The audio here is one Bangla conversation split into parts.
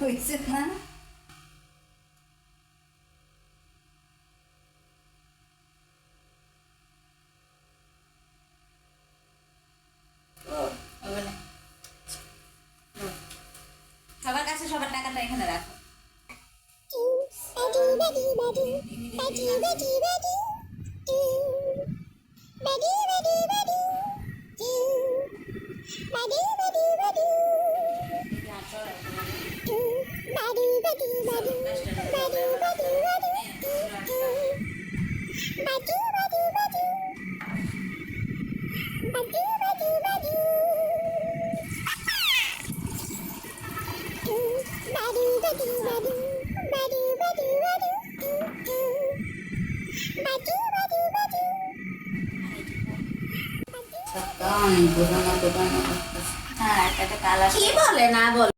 হয়েছে হবে না। সবার কাছে সবার টাকাটা এখানে রাখো। হ্যাঁ একটা একটা কালার কি বলে? না বলে।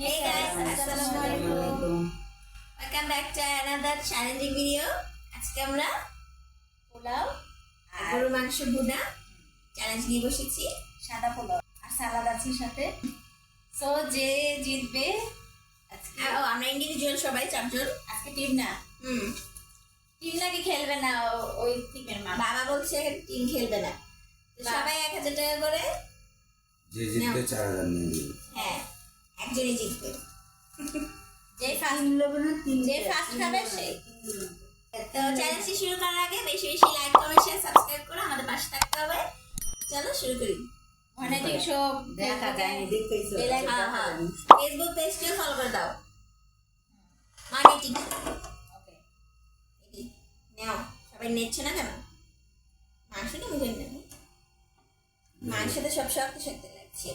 Hey guys, Assalamualaikum. Welcome back to another challenging video আজকে আমরা পোলাও আর গরুর মাংস ভুনা চ্যালেঞ্জ নিয়ে বসেছি সাদা পোলাও আর সালাদ আছে সাথে। সো যে জিতবে আজকে আমরা ইন্ডিভিজুয়াল সবাই চারজন। আজকে টিম না। হুম। টিম নাকি খেলবে না ওই টিমের মা বাবা বলছে টিম খেলবে না। সবাই এক হাজার টাকা করে যে জিতবে চার হাজার নিয়ে নেবে। হ্যাঁ একজনই জিতবে। যে ফার্স্ট যে ফার্স্ট খাবে সেই তো চ্যালেঞ্জটি শুরু করার আগে বেশি বেশি লাইক কমেন্ট শেয়ার সাবস্ক্রাইব করে আমাদের পাশে থাকতে হবে। চলো শুরু করি। মনে সব দেখা যায়নি দেখতেইছো হ্যাঁ হ্যাঁ। ফেসবুক পেজটিও ফলো করে দাও। ওকে এটি নাও সবাই নিচ্ছে না কেন? মাংস তো বুঝে নেব মাংসতে সব শক্ত শক্ত লাগছে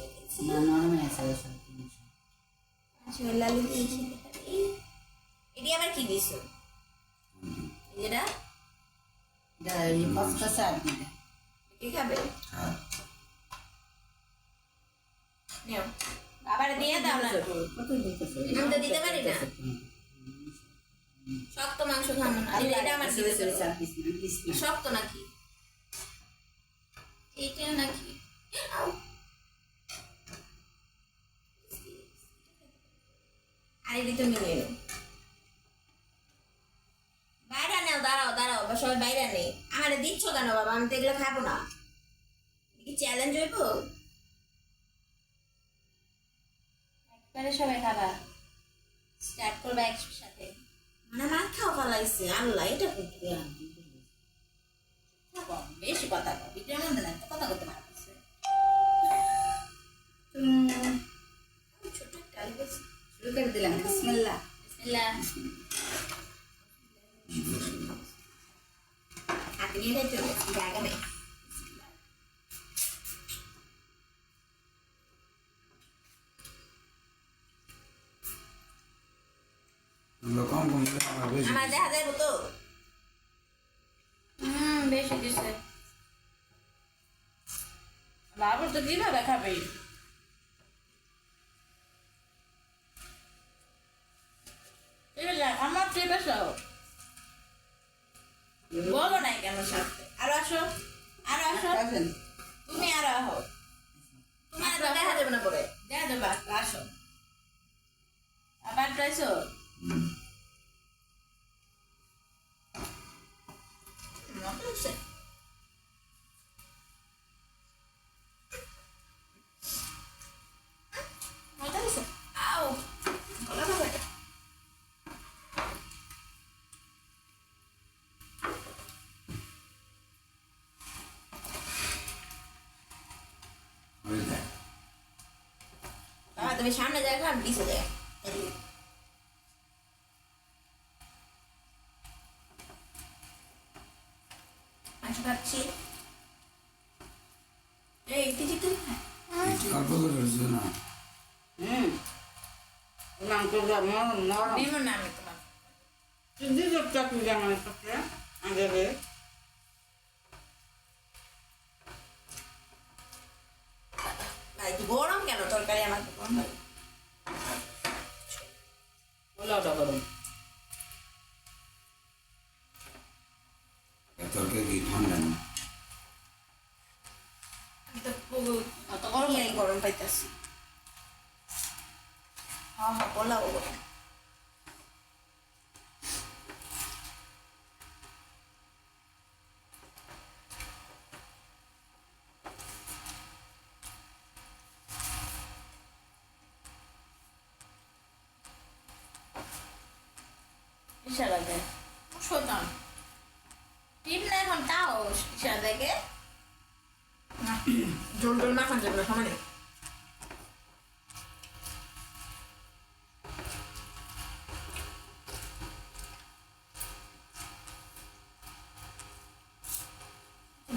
পারি এটি আবার কি যেটা এটা এটি খাবে? হ্যাঁ। নাও আবার দিয়ে দাও না। আমি তো দিতে পারি না? শক্ত মাংস খাব না। এটা এটা আমার দিতে হবে। শক্ত নাকি? এটা নাকি। আর এটি নিয়ে বাইরে নেও দাঁড়াও দাঁড়াও বা সবাই বাইরে নেই আমারে দিচ্ছ কেন বাবা? আমি তো এগুলো খাব না। কি চ্যালেঞ্জ হইব? একবারে সবাই খাবা। স্টার্ট করবে একসাথে। মানে মাথাও পালাইছে আল্লাহ এটা করতে বেশি কথা ভিডিওর মধ্যে না কথা করতে পারতেছে। ছোট একটা শুরু করে দিলাম হাতে নিয়ে খাইতে কীভাবে খাবে আমার বলো নাই কেন সাথে আরও আসো আরও আসো। তুমি আরও আহো। তোমার তো দেখা যাবে না পরে। দেখা দেবা আসো। আবার ট্রাইছো বাবা, তুমি সামনে দেখো আমি পিছে দেখো এদিকে। মাংস খাচ্ছি এই কিছু তো একটু অল্প করে হয়েছে না একটু গরম কেন? তরকারি আমার গরম হয় পোলাওটা ইশা লাগে। শোতাম টিপ না এখন, তাও ইশা দেখে ঝোল টোল মাখান যাবে সমানে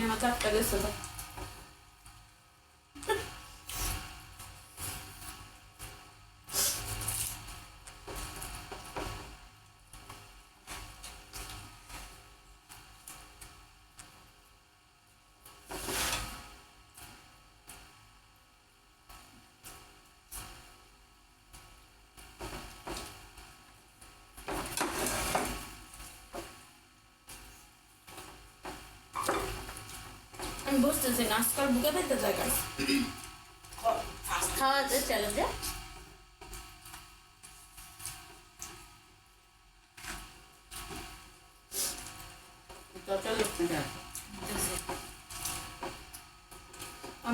আমার চারটা গেছে তো। আমি বুঝতেছি না আজকাল বুকে পেতে জায়গা খাওয়া যায় চ্যালেঞ্জে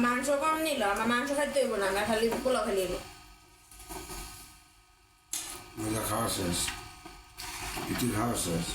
মাংস কম নিল আমার মাংস খাইতে হইব না আমরা খালি পোলাও খালি খাওয়া শেষ? খাওয়া শেষ?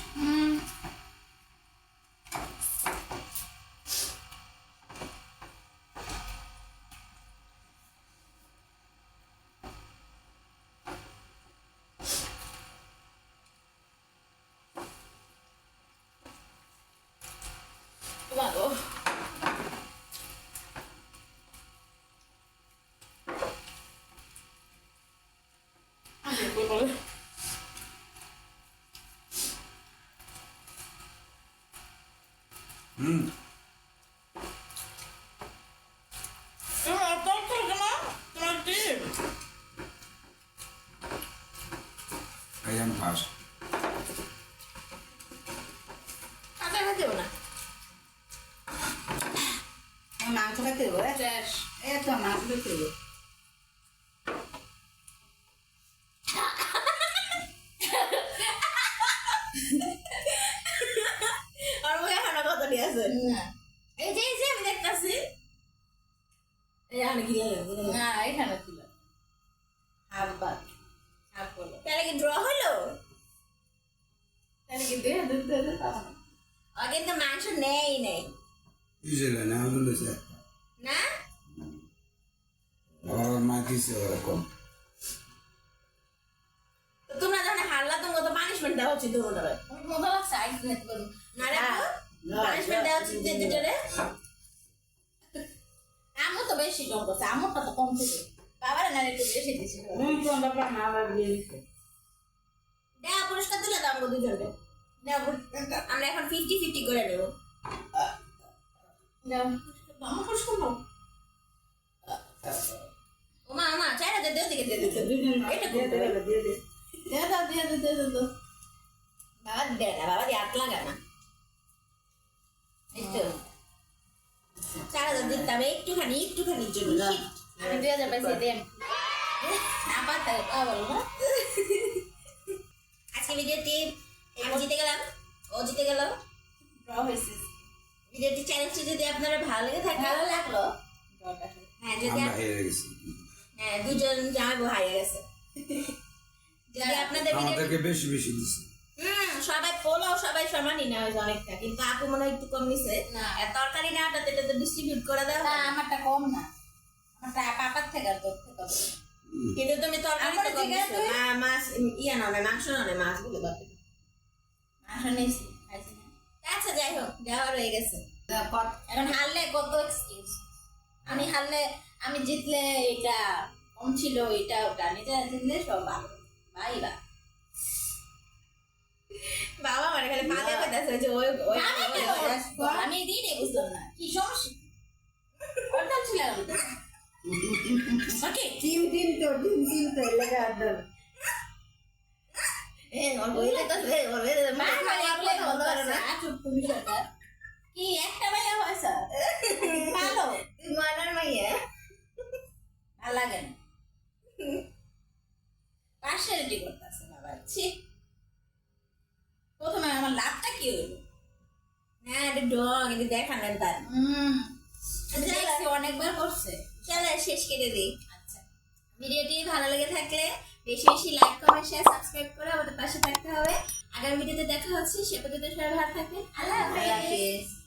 কত এই যে যে আমি দেখতাছি এই আমি গিয়ে না এখানে ছিল হাফ বাদ হাফ বলো তাহলে কি ড্র হলো তাহলে কি দিয়ে দুধ দিয়ে দিতে ও কিন্তু মাংস নেই নেই ইউজুয়ালি না হলে না আবার মা দিছে ওরকম তো তোমরা যখন হারলা তোমাকে তো পানিশমেন্ট দেওয়া উচিত দুটোরে মজা লাগছে আইস নিতে পারব না রে পানিশমেন্ট দেওয়া উচিত যে দুটোরে? আমও তো বেশি করছে তো কম বাবার না একটু বেশি দেওয়া পুরস্কার দিলে দাম দুজনকে। আমরা এখন ফিফটি ফিফটি করে নেব। আমার পুরস্কার নাও। ওমা ওমা দেও দিকে দিয়ে দিতে এটা দিয়ে দাও দিয়ে বাবা দেয় না বাবা দিয়ে লাগা না। তো চার হাজার দিতে একটুখানি একটুখানির জন্য। আমি দুই হাজার পাইছি দেন। আবার বলো না আজকে ভিডিওটি আমি জিতে গেলাম ও জিতে গেল। ড্র হয়েছে। ভিডিওটি চ্যানেলটি যদি আপনারা ভালো লেগে থাকে ভালো লাগল হ্যাঁ যদি হ্যাঁ দুজন জামাই বউ হারিয়ে গেছে। যদি আপনাদের আমাদেরকে বেশি বেশি হুম সবাই পোলাও সবাই সমানই নেওয়া হয়েছে অনেকটা। কিন্তু আপু মনে হয় একটু কম নিছে না। তরকারি নেওয়াটা তো এটা তো ডিস্ট্রিবিউট করে না আমারটা কম না। আমারটা পাপার থেকে আর তোর থেকে কিন্তু তুমি তরকারি তো কম মাছ ইয়া না না মাংস না মাছ তরকারি মাংস নিয়েছি আচ্ছা যাই হোক দেওয়া রয়ে গেছে। এখন হারলে কত এক্সকিউজ আমি হারলে আমি জিতলে এটা কম ছিল এটা ওটা। নিজে জিতলে সব ভালো। ভাই বা বাবা মানে খালি যে ওই ওই আমি দিই রে বুঝলাম না। কি সমস্যা? ওটা ছিল? ওকে। টিম টিম তো টিম টিম তো লেগে এ ওর ওর মা খালি বন্ধ না। চুপ তুমি কি একটা ভাইয়া হয়েছে ভালো। তুই মনার মাইয়া? ভালো লাগে না। এটা ডং এটা দেখানো তার। আচ্ছা, দেখছি অনেকবার করছে। চলো শেষ কেটে দিই। আচ্ছা। ভিডিওটি ভালো লেগে থাকলে বেশি বেশি লাইক কমেন্ট শেয়ার সাবস্ক্রাইব করে আমাদের পাশে থাকতে হবে। আগামী ভিডিওতে দেখা হচ্ছে। সে পর্যন্ত সবাই ভালো থাকবেন। আল্লাহ হাফেজ।